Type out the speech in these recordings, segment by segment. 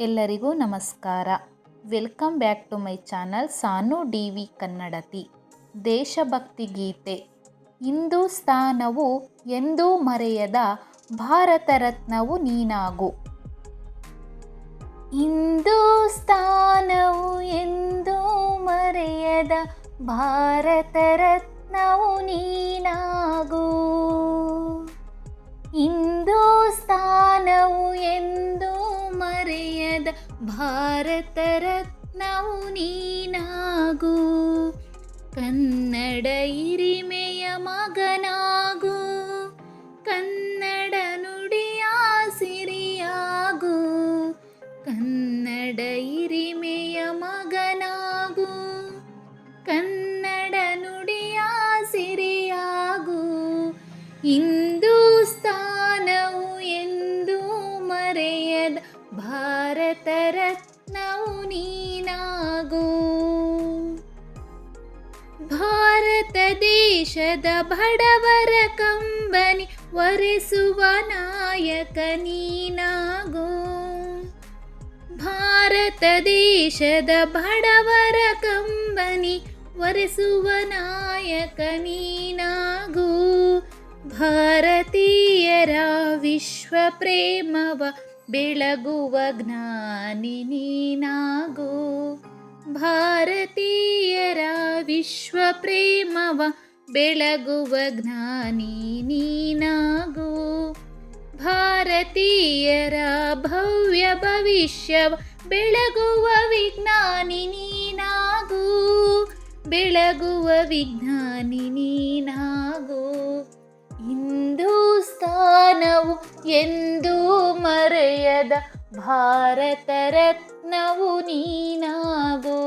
ಎಲ್ಲರಿಗೂ ನಮಸ್ಕಾರ. Welcome back to my channel Sanu D V Kannadathi. ದೇಶಭಕ್ತಿ ಗೀತೆ. ಹಿಂದೂಸ್ತಾನವು ಎಂದೂ ಮರೆಯದ ಭಾರತ ರತ್ನವು ನೀನಾಗು. ಹಿಂದೂಸ್ತಾನವು ಎಂದೂ ಮರೆಯದ ಭಾರತ ರತ್ನವು ನೀನಾಗು. ಮರೆಯದ ಭಾರತ ರತ್ನವು ನೀನಾಗು, ಕನ್ನಡ ಇರಿಮೆಯ ಮಗನಾಗು, ಕನ್ನಡ ನುಡಿಯ ಸಿರಿಯಾಗು, ಕನ್ನಡ ಇರಿಮೆಯ ಮಗನಾಗು, ಕನ್ನಡ ನುಡಿಯ ಸಿರಿಯಾಗು ಹಿಂದೂಸ್ತಾನವು ಎಂದು ಮರೆಯದ ಭಾರತ ರತ್ನವು ನೀನಾಗು. ಭಾರತ ದೇಶದ ಬಡವರ ಕಂಬನಿ ಒರೆಸುವ ನಾಯಕ ನೀನಾಗು. ಭಾರತ ದೇಶದ ಬಡವರ ಕಂಬನಿ ಒರೆಸುವ ನಾಯಕ ನೀನಾಗು. ಭಾರತೀಯರ ವಿಶ್ವ ಪ್ರೇಮವ ಬೆಳಗುವ ಜ್ಞಾನಿ ನೀನಾಗು. ಭಾರತೀಯರ ವಿಶ್ವ ಪ್ರೇಮವ ಬೆಳಗುವ ಜ್ಞಾನಿ ನೀನಾಗು. ಭಾರತೀಯರ ಭವ್ಯ ಭವಿಷ್ಯವ ಬೆಳಗುವ ವಿಜ್ಞಾನಿ ನೀನಾಗು. ಬೆಳಗುವ ವಿಜ್ಞಾನಿ ನೀನಾಗು. ಹಿಂದೂಸ್ತಾನವು ಎಂದೂ ಮರೆಯದ ಭಾರತ ರತ್ನವು ನೀನಾಗು.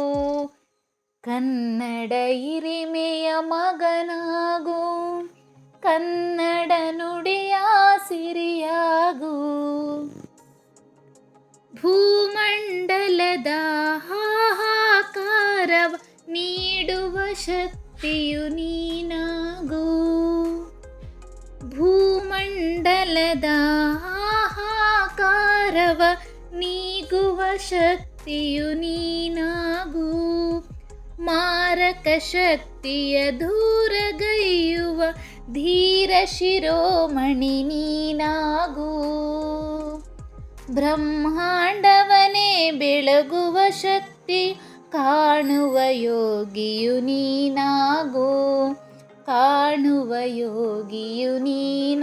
ಕನ್ನಡ ಹಿರಿಮೆಯ ಮಗನಾಗು. ಕನ್ನಡ ನುಡಿಯ ಸಿರಿಯಾಗು. ಭೂಮಂಡಲದ ಹಾಹಾಕಾರವ ನೀಡುವ ಶಕ್ತಿಯು ನೀನಾಗು. ಭೂಮಂಡಲದ ಹಾಹಾಕಾರವ ನೀಗುವ ಶಕ್ತಿಯು ನೀನಾಗು. ಮಾರಕ ಶಕ್ತಿಯ ದೂರಗೈಯುವ ಧೀರ ಶಿರೋಮಣಿ ನೀನಾಗು. ಬ್ರಹ್ಮಾಂಡವನೇ ಬೆಳಗುವ ಶಕ್ತಿ ಕಾಣುವ ಯೋಗಿಯು ನೀನಾಗು. ಕಾಣುವ ಯೋಗಿಯು ನೀನಾಗು